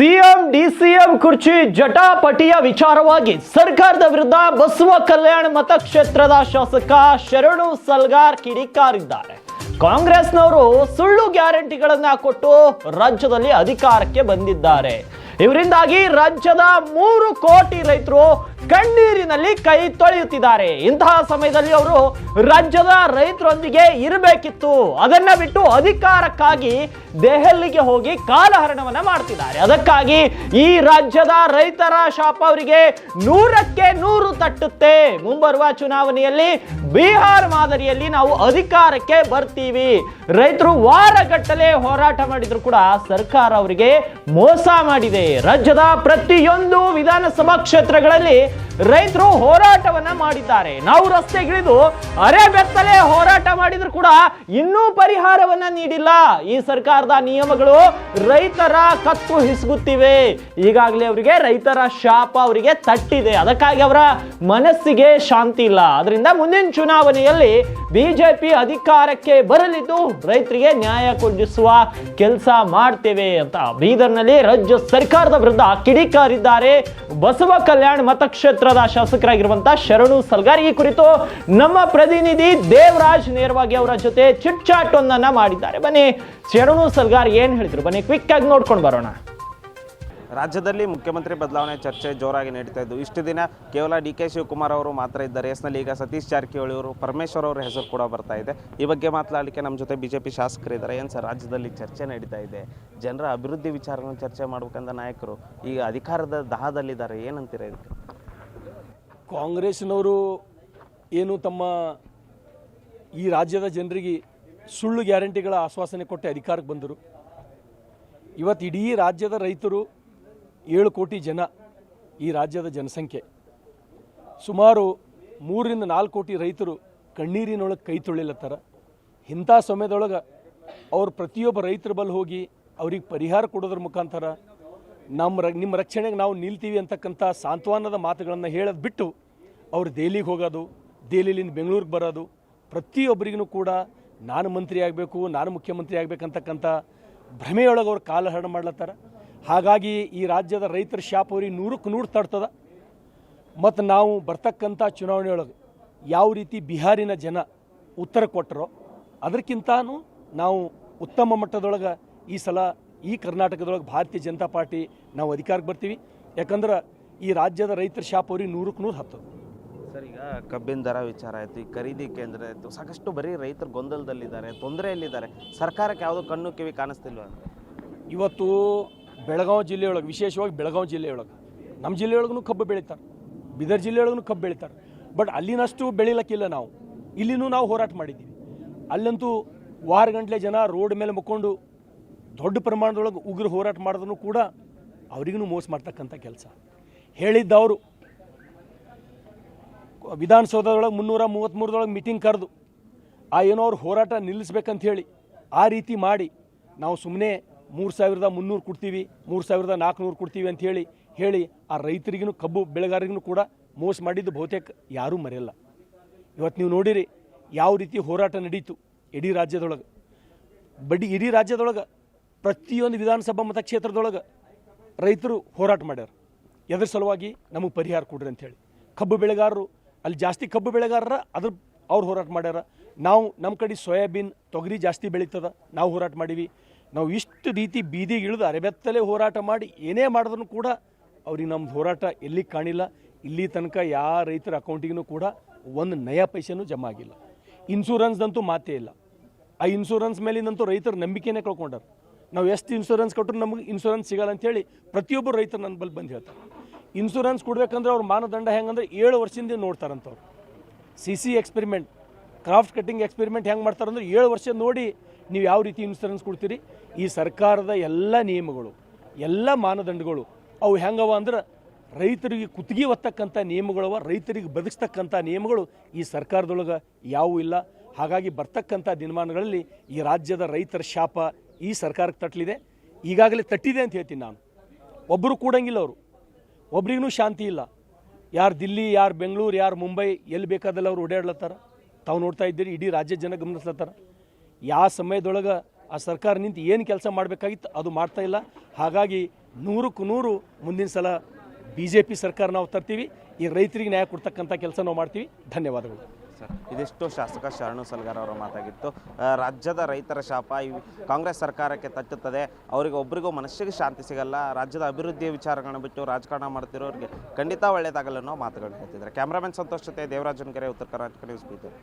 CM, DCM ಕುರ್ಚಿ ಜಟಾಪಟಿಯ ವಿಚಾರವಾಗಿ ಸರ್ಕಾರದ ವಿರುದ್ಧ ಬಸವ ಕಲ್ಯಾಣ ಮತಕ್ಷೇತ್ರದ ಶಾಸಕ ಶರಣು ಸಲ್ಗಾರ್ ಕಿಡಿಕಾರಿದ್ದಾರೆ. ಕಾಂಗ್ರೆಸ್ನವರು ಸುಳ್ಳು ಗ್ಯಾರಂಟಿಗಳನ್ನ ಕೊಟ್ಟು ರಾಜ್ಯದಲ್ಲಿ ಅಧಿಕಾರಕ್ಕೆ ಬಂದಿದ್ದಾರೆ. ಇವರಿಂದಾಗಿ ರಾಜ್ಯದ ಮೂರು ಕೋಟಿ ರೈತರು ಕಣ್ಣೀರಿನಲ್ಲಿ ಕೈ ತೊಳೆಯುತ್ತಿದ್ದಾರೆ. ಇಂತಹ ಸಮಯದಲ್ಲಿ ಅವರು ರಾಜ್ಯದ ರೈತರೊಂದಿಗೆ ಇರಬೇಕಿತ್ತು. ಅದನ್ನ ಬಿಟ್ಟು ಅಧಿಕಾರಕ್ಕಾಗಿ ದೆಹಲಿಗೆ ಹೋಗಿ ಕಾಲಹರಣವನ್ನ ಮಾಡ್ತಿದ್ದಾರೆ. ಅದಕ್ಕಾಗಿ ಈ ರಾಜ್ಯದ ರೈತರ ಶಾಪ ಅವರಿಗೆ ನೂರಕ್ಕೆ ನೂರು ತಟ್ಟುತ್ತೆ. ಮುಂಬರುವ ಚುನಾವಣೆಯಲ್ಲಿ ಬಿಹಾರ್ ಮಾದರಿಯಲ್ಲಿ ನಾವು ಅಧಿಕಾರಕ್ಕೆ ಬರ್ತೀವಿ. ರೈತರು ವಾರಗಟ್ಟಲೆ ಹೋರಾಟ ಮಾಡಿದ್ರು ಕೂಡ ಸರ್ಕಾರ ಅವರಿಗೆ ಮೋಸ ಮಾಡಿದೆ. ರಾಜ್ಯದ ಪ್ರತಿಯೊಂದು ವಿಧಾನಸಭಾ ಕ್ಷೇತ್ರಗಳಲ್ಲಿ ರೈತರು ಹೋರಾಟವನ್ನ ಮಾಡಿದ್ದಾರೆ. ನಾವು ರಸ್ತೆಗಿಳಿದು ಅರೆ ಬೆತ್ತಲೆ ಹೋರಾಟ ಮಾಡಿದ್ರು ಕೂಡ ಇನ್ನೂ ಪರಿಹಾರವನ್ನ ನೀಡಿಲ್ಲ. ಈ ಸರ್ಕಾರದ ನಿಯಮಗಳು ರೈತರ ಕತ್ತು ಹಿಸುಗುತ್ತಿವೆ. ಈಗಾಗಲೇ ಅವರಿಗೆ ರೈತರ ಶಾಪ ಅವರಿಗೆ ತಟ್ಟಿದೆ. ಅದಕ್ಕಾಗಿ ಅವರ ಮನಸ್ಸಿಗೆ ಶಾಂತಿ ಇಲ್ಲ. ಅದರಿಂದ ಮುಂದಿನ ಚುನಾವಣೆಯಲ್ಲಿ ಬಿಜೆಪಿ ಅಧಿಕಾರಕ್ಕೆ ಬರಲಿದ್ದು ರೈತರಿಗೆ ನ್ಯಾಯ ಕೊಡಿಸುವ ಕೆಲಸ ಮಾಡ್ತೇವೆ ಅಂತ ಬೀದರ್ನಲ್ಲಿ ರಾಜ್ಯ ಸರ್ಕಾರದ ವಿರುದ್ಧ ಕಿಡಿಕಾರಿದ್ದಾರೆ ಬಸವ ಕಲ್ಯಾಣ ಮತಕ್ಷೇತ್ರದ ಶಾಸಕರಾಗಿರುವಂತಹ ಶರಣು ಸಲ್ಗಾರ್ ಈ ಕುರಿತು ನಮ್ಮ ಪ್ರತಿನಿಧಿ ದೇವರಾಜ್ ನೇರವಾಗಿ ಅವರ ಜೊತೆ ಚಿಟ್ ಚಾಟ್ ಒಂದನ್ನ ಮಾಡಿದ್ದಾರೆ. ಬನ್ನಿ, ಶರಣು ಸಲ್ಗಾರ್ ಏನ್ ಹೇಳಿದ್ರು? ಬನ್ನಿ ಕ್ವಿಕ್ ಆಗಿ ನೋಡ್ಕೊಂಡು ಬರೋಣ. ರಾಜ್ಯದಲ್ಲಿ ಮುಖ್ಯಮಂತ್ರಿ ಬದಲಾವಣೆ ಚರ್ಚೆ ಜೋರಾಗಿ ನಡೀತಾ ಇದ್ದು, ಇಷ್ಟು ದಿನ ಕೇವಲ ಡಿ ಕೆ ಶಿವಕುಮಾರ್ ಅವರು ಮಾತ್ರ ಇದ್ದಾರೆ. ರೇಸ್ನಲ್ಲಿ ಈಗ ಸತೀಶ್ ಜಾರಕಿಹೊಳಿ ಅವರು, ಪರಮೇಶ್ವರ್ ಅವರ ಹೆಸರು ಕೂಡ ಬರ್ತಾ ಇದೆ. ಈ ಬಗ್ಗೆ ಮಾತನಾಡಲಿಕ್ಕೆ ನಮ್ಮ ಜೊತೆ ಬಿಜೆಪಿ ಶಾಸಕರಿದ್ದಾರೆ ಏನು ಸರ್, ರಾಜ್ಯದಲ್ಲಿ ಚರ್ಚೆ ನಡೀತಾ ಇದೆ? ಜನರ ಅಭಿವೃದ್ಧಿ ವಿಚಾರಗಳನ್ನು ಚರ್ಚೆ ಮಾಡ್ಬೇಕಂದ ನಾಯಕರು ಈಗ ಅಧಿಕಾರದ ದಹದಲ್ಲಿದ್ದಾರೆ. ಏನಂತೀರ ಇದಕ್ಕೆ? ಕಾಂಗ್ರೆಸ್ನವರು ಏನು ತಮ್ಮ ಈ ರಾಜ್ಯದ ಜನರಿಗೆ ಸುಳ್ಳು ಗ್ಯಾರಂಟಿಗಳ ಆಶ್ವಾಸನೆ ಕೊಟ್ಟು ಅಧಿಕಾರಕ್ಕೆ ಬಂದರು. ಇವತ್ತು ಇಡೀ ರಾಜ್ಯದ ರೈತರು ಏಳು ಕೋಟಿ ಜನ ಈ ರಾಜ್ಯದ ಜನಸಂಖ್ಯೆ. ಸುಮಾರು ಮೂರರಿಂದ ನಾಲ್ಕು ಕೋಟಿ ರೈತರು ಕಣ್ಣೀರಿನೊಳಗೆ ಕೈ ತೊಳಿಲತ್ತಾರ ಇಂಥ ಸಮಯದೊಳಗೆ ಅವ್ರು ಪ್ರತಿಯೊಬ್ಬ ರೈತರ ಬಲ್ಲಿ ಹೋಗಿ ಅವ್ರಿಗೆ ಪರಿಹಾರ ಕೊಡೋದ್ರ ಮುಖಾಂತರ ನಮ್ಮ ನಿಮ್ಮ ರಕ್ಷಣೆಗೆ ನಾವು ನಿಲ್ತೀವಿ ಅಂತಕ್ಕಂಥ ಸಾಂತ್ವನದ ಮಾತುಗಳನ್ನು ಹೇಳೋದು ಬಿಟ್ಟು ಅವರು ದೆಹಲಿಗೆ ಹೋಗೋದು ದೆಹಲಿಯಿಂದ ಬೆಂಗಳೂರಿಗೆ ಬರೋದು ಪ್ರತಿಯೊಬ್ಬರಿಗೂ ಕೂಡ ನಾನು ಮಂತ್ರಿ ಆಗಬೇಕು, ನಾನು ಮುಖ್ಯಮಂತ್ರಿ ಆಗಬೇಕಂತಕ್ಕಂಥ ಭ್ರಮೆಯೊಳಗೆ ಅವ್ರು ಕಾಲಹರಣ ಮಾಡ್ಲತ್ತಾರ. ಹಾಗಾಗಿ ಈ ರಾಜ್ಯದ ರೈತರ ಶಾಪ್ ಅವ್ರಿಗೆ ನೂರಕ್ಕೆ ನೂರು ತಡ್ತದ. ಮತ್ತು ನಾವು ಬರ್ತಕ್ಕಂಥ ಚುನಾವಣೆಯೊಳಗೆ ಯಾವ ರೀತಿ ಬಿಹಾರಿನ ಜನ ಉತ್ತರ ಕೊಟ್ಟರೋ ಅದಕ್ಕಿಂತಾನು ನಾವು ಉತ್ತಮ ಮಟ್ಟದೊಳಗೆ ಈ ಸಲ ಈ ಕರ್ನಾಟಕದೊಳಗೆ ಭಾರತೀಯ ಜನತಾ ಪಾರ್ಟಿ ನಾವು ಅಧಿಕಾರಕ್ಕೆ ಬರ್ತೀವಿ. ಯಾಕಂದ್ರೆ ಈ ರಾಜ್ಯದ ರೈತರ ಶಾಪ್ ಅವ್ರಿಗೆ ನೂರಕ್ಕೆ ನೂರು ಹತ್ತು. ಸರ್ ಈಗ ಕಬ್ಬಿನ ದರ ವಿಚಾರ ಆಯಿತು ಈ ಖರೀದಿ ಕೇಂದ್ರ ಆಯಿತು ಸಾಕಷ್ಟು ಬರೀ ರೈತರು ಗೊಂದಲದಲ್ಲಿದ್ದಾರೆ ತೊಂದರೆಯಲ್ಲಿದ್ದಾರೆ. ಸರ್ಕಾರಕ್ಕೆ ಯಾವುದೋ ಕಣ್ಣು ಕಿವಿ ಕಾಣಿಸ್ತಿಲ್ವ? ಇವತ್ತು ಬೆಳಗಾವಿ ಜಿಲ್ಲೆಯೊಳಗೆ ವಿಶೇಷವಾಗಿ ಬೆಳಗಾವಿ ಜಿಲ್ಲೆಯೊಳಗೆ ನಮ್ಮ ಜಿಲ್ಲೆಯೊಳಗೂ ಕಬ್ಬು ಬೆಳೀತಾರೆ ಬೀದರ್ ಜಿಲ್ಲೆಯೊಳಗೂ ಕಬ್ಬು ಬೆಳೀತಾರೆ. ಬಟ್ ಅಲ್ಲಿನಷ್ಟು ಬೆಳಿಲಕ್ಕಿಲ್ಲ ನಾವು. ಇಲ್ಲಿನೂ ನಾವು ಹೋರಾಟ ಮಾಡಿದ್ದೀವಿ. ಅಲ್ಲಂತೂ ವಾರ ಗಂಟಲೆ ಜನ ರೋಡ್ ಮೇಲೆ ಮುಕ್ಕೊಂಡು ದೊಡ್ಡ ಪ್ರಮಾಣದೊಳಗೆ ಉಗ್ರ ಹೋರಾಟ ಮಾಡಿದ್ರು ಕೂಡ ಅವರಿಗೂ ಮೋಸ ಮಾಡ್ತಕ್ಕಂಥ ಕೆಲಸ. ಹೇಳಿದ್ದವರು ವಿಧಾನಸೌಧದೊಳಗೆ ಮುನ್ನೂರ ಮೂವತ್ತ್ಮೂರದೊಳಗೆ ಮೀಟಿಂಗ್ ಕರೆದು, ಆ ಏನೋ ಅವ್ರು ಹೋರಾಟ ನಿಲ್ಲಿಸ್ಬೇಕಂತ ಹೇಳಿ ಆ ರೀತಿ ಮಾಡಿ ನಾವು ಸುಮ್ಮನೆ ಮೂರು ಸಾವಿರದ ಮುನ್ನೂರು ಕೊಡ್ತೀವಿ, ಮೂರು ಸಾವಿರದ ನಾಲ್ಕುನೂರು ಕೊಡ್ತೀವಿ ಅಂತ ಹೇಳಿ ಹೇಳಿ ಆ ರೈತರಿಗೂ ಕಬ್ಬು ಬೆಳೆಗಾರರಿಗೂ ಕೂಡ ಮೋಸ ಮಾಡಿದ್ದು ಬಹುತೇಕ ಯಾರೂ ಮರೆಯಲ್ಲ. ಇವತ್ತು ನೀವು ನೋಡಿರಿ ಯಾವ ರೀತಿ ಹೋರಾಟ ನಡೀತು ಇಡೀ ರಾಜ್ಯದೊಳಗೆ. ಬಡ್ಡಿ ಇಡೀ ರಾಜ್ಯದೊಳಗೆ ಪ್ರತಿಯೊಂದು ವಿಧಾನಸಭಾ ಮತಕ್ಷೇತ್ರದೊಳಗೆ ರೈತರು ಹೋರಾಟ ಮಾಡ್ಯಾರ. ಎದ್ರ ಸಲುವಾಗಿ ನಮಗೆ ಪರಿಹಾರ ಕೊಡ್ರಿ ಅಂತೇಳಿ ಕಬ್ಬು ಬೆಳೆಗಾರರು, ಅಲ್ಲಿ ಜಾಸ್ತಿ ಕಬ್ಬು ಬೆಳೆಗಾರರ, ಅದ್ರ ಅವ್ರು ಹೋರಾಟ ಮಾಡ್ಯಾರ. ನಾವು ನಮ್ಮ ಕಡೆ ಸೋಯಾಬೀನ್, ತೊಗರಿ ಜಾಸ್ತಿ ಬೆಳೀತದ, ನಾವು ಹೋರಾಟ ಮಾಡೀವಿ. ನಾವು ಇಷ್ಟು ರೀತಿ ಬೀದಿಗೆ ಇಳಿದು ಅರೆಬೆತ್ತಲೆ ಹೋರಾಟ ಮಾಡಿ ಏನೇ ಮಾಡಿದ್ರು ಕೂಡ ಅವ್ರಿಗೆ ನಮ್ಮ ಹೋರಾಟ ಎಲ್ಲಿ ಕಾಣಿಲ್ಲ. ಇಲ್ಲಿ ತನಕ ಯಾವ ರೈತರ ಅಕೌಂಟಿಗೂ ಕೂಡ ಒಂದು ನಯ ಪೈಸೆನೂ ಜಮಾ ಆಗಿಲ್ಲ. ಇನ್ಶೂರೆನ್ಸ್ದಂತೂ ಮಾತೇ ಇಲ್ಲ. ಆ ಇನ್ಶೂರೆನ್ಸ್ ಮೇಲಿನಂತೂ ರೈತರ ನಂಬಿಕೆನೇ ಕಳ್ಕೊಂಡಾರ. ನಾವು ಎಷ್ಟು ಇನ್ಶೂರೆನ್ಸ್ ಕೊಟ್ಟರು ನಮಗೆ ಇನ್ಶೂರೆನ್ಸ್ ಸಿಗಲ್ಲ ಅಂತೇಳಿ ಪ್ರತಿಯೊಬ್ಬರು ರೈತರು ನನ್ನ ಬಳಿ ಬಂದು ಹೇಳ್ತಾರೆ. ಇನ್ಶೂರೆನ್ಸ್ ಕೊಡ್ಬೇಕಂದ್ರೆ ಅವ್ರ ಮಾನದಂಡ ಹೆಂಗಂದ್ರೆ ಏಳು ವರ್ಷದಿಂದ ನೋಡ್ತಾರಂತವ್ರು. C C experiment craft cutting experiment ಹೆಂಗೆ ಮಾಡ್ತಾರಂದ್ರೆ ಏಳು ವರ್ಷ ನೋಡಿ ನೀವು ಯಾವ ರೀತಿ ಇನ್ಶೂರೆನ್ಸ್ ಕೊಡ್ತೀರಿ. ಈ ಸರ್ಕಾರದ ಎಲ್ಲ ನಿಯಮಗಳು, ಎಲ್ಲ ಮಾನದಂಡಗಳು ಅವು ಹೆಂಗವ ಅಂದ್ರೆ ರೈತರಿಗೆ ಕುತ್ತಿಗೆ ಒತ್ತಕ್ಕಂಥ ನಿಯಮಗಳವ, ರೈತರಿಗೆ ಬದುಕಿಸ್ತಕ್ಕಂಥ ನಿಯಮಗಳು ಈ ಸರ್ಕಾರದೊಳಗೆ ಯಾವೂ ಇಲ್ಲ. ಹಾಗಾಗಿ ಬರ್ತಕ್ಕಂಥ ದಿನಮಾನಗಳಲ್ಲಿ ಈ ರಾಜ್ಯದ ರೈತರ ಶಾಪ ಈ ಸರ್ಕಾರಕ್ಕೆ ತಟ್ಟಲಿದೆ. ಈಗಾಗಲೇ ತಟ್ಟಿದೆ ಅಂತ ಹೇಳ್ತೀನಿ ನಾನು. ಒಬ್ಬರು ಕೂಡಂಗಿಲ್ಲ ಅವರು. ಒಬ್ರಿಗೂ ಶಾಂತಿ ಇಲ್ಲ. ಯಾರು ದಿಲ್ಲಿ, ಯಾರು ಬೆಂಗಳೂರು, ಯಾರು ಮುಂಬೈ, ಎಲ್ಲಿ ಬೇಕಾದಲ್ಲ ಅವ್ರು ಓಡಾಡ್ಲತ್ತಾರ? ತಾವು ನೋಡ್ತಾ ಇದ್ದೀರಿ, ಇಡೀ ರಾಜ್ಯ ಜನ ಗಮನಿಸ್ಲತ್ತಾರ? ಯಾವ ಸಮಯದೊಳಗೆ ಆ ಸರ್ಕಾರ ನಿಂತು ಏನು ಕೆಲಸ ಮಾಡಬೇಕಾಗಿತ್ತು ಅದು ಮಾಡ್ತಾ ಇಲ್ಲ. ಹಾಗಾಗಿ ನೂರಕ್ಕೂ ನೂರು ಮುಂದಿನ ಸಲ ಬಿ ಜೆ ಪಿ ಸರ್ಕಾರ ನಾವು ತರ್ತೀವಿ. ಈ ರೈತರಿಗೆ ನ್ಯಾಯ ಕೊಡ್ತಕ್ಕಂಥ ಕೆಲಸ ನಾವು ಮಾಡ್ತೀವಿ. ಧನ್ಯವಾದಗಳು. ಸರ್. ಇದಿಷ್ಟು ಶಾಸಕ ಶರಣು ಸಲ್ಗಾರ್ ಅವರ ಮಾತಾಗಿತ್ತು. ರಾಜ್ಯದ ರೈತರ ಶಾಪ ಈ ಕಾಂಗ್ರೆಸ್ ಸರ್ಕಾರಕ್ಕೆ ತಟ್ಟುತ್ತದೆ. ಅವರಿಗೆ ಒಬ್ಬರಿಗೂ ಮನಸ್ಸಿಗೆ ಶಾಂತಿ ಸಿಗಲ್ಲ. ರಾಜ್ಯದ ಅಭಿವೃದ್ಧಿಯ ವಿಚಾರಗಳನ್ನ ಬಿಟ್ಟು ರಾಜಕಾರಣ ಮಾಡ್ತಿರೋರಿಗೆ ಖಂಡಿತ ಒಳ್ಳೆಯದಾಗಲ್ಲ ಅನ್ನೋ ಮಾತುಗಳು ಹೇಳ್ತಿದ್ದಾರೆ. ಕ್ಯಾಮ್ರಾಮನ್ ಸಂತೋಷ್ ಜೊತೆ ದೇವರಾಜನ್ ಕೆರೆ, ಉತ್ತರ ಕರ್ನಾಟಕ ನ್ಯೂಸ್ ಬೀದರ್.